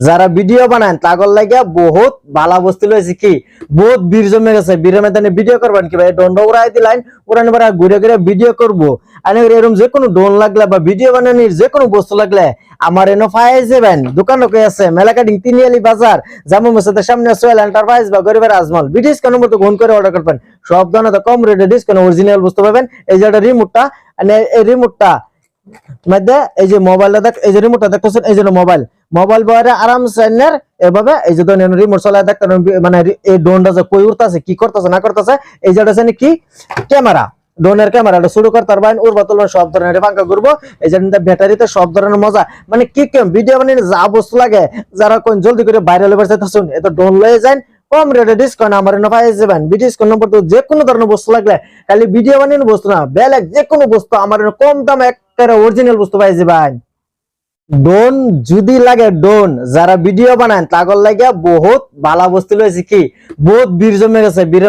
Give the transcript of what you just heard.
যারা ভিডিও বানান তাগর লাগিয়া বহুত ভালা বস্তু লয়েছে কি? বহুত বীর জমে গেছে। বীরের মধ্যে ভিডিও করবেন কি ভাই? দণ্ড উড়াই দিলাইন উড়ান এবার ঘুরে ঘুরে ভিডিও করব। আর এরকম যে কোনো ড্রোন লাগলে বা ভিডিও বানানির যে কোনো বস্তু লাগলে আমার এনো ফাইজ যাবেন। দোকান লোকে আছে মেলা কাটিং তিনিয়ালি বাজার, জামু মসজিদের সামনে সোয়েল এন্টারপ্রাইজ বা গরিবের আজমল। বিডিস কেন মতো ফোন করে অর্ডার করবেন। সব ধরনের কম রেটে ডিসকাউন্ট অরিজিনাল বস্তু পাবেন। এই যে একটা রিমোটটা মানে এই রিমোটটা মধ্যে এই যে মোবাইলটা দেখ, এই যে রিমোটটা দেখতেছেন, এই যে মোবাইল মোবাইল বয়ারে আরাম সাইনের এভাবে এই যে ধরেন রিমোট চলায় দেখতেন মানে এই ড্রোনটা যে কই উড়তাছে কি করতেছে না করতেছে এই যেটা আছে কি ক্যামেরা ড্রোনের ক্যামেরাটা শুরু করতে পারবেন উড় বাতল সব ধরনের পাঙ্কা ঘুরবো এই যে ব্যাটারিতে সব ধরনের মজা মানে কি কেম ভিডিও মানে যা বস্তু লাগে যারা কোন জলদি করে ভাইরাল হয়ে যাইতেছেন এত ড্রোন লয়ে যান কম রেটে ডিসকাউন্ট আমার এনে পাই যাবেন ডিসকাউন্ট নম্বর তো যে কোনো ধরনের বস্তু লাগলে খালি ভিডিও বানিয়ে বস্তু না বেলেগ যে কোনো বস্তু আমার কম দামে একটা অরিজিনাল বস্তু পাই যাবেন ডোন যদি লাগে ডোন, যারা ভিডিও বানায়, তাগর লাগিয়া বহুত ভালা বস্তু লয়েছে কি? বহুত বীর জমে গেছে মধ্যে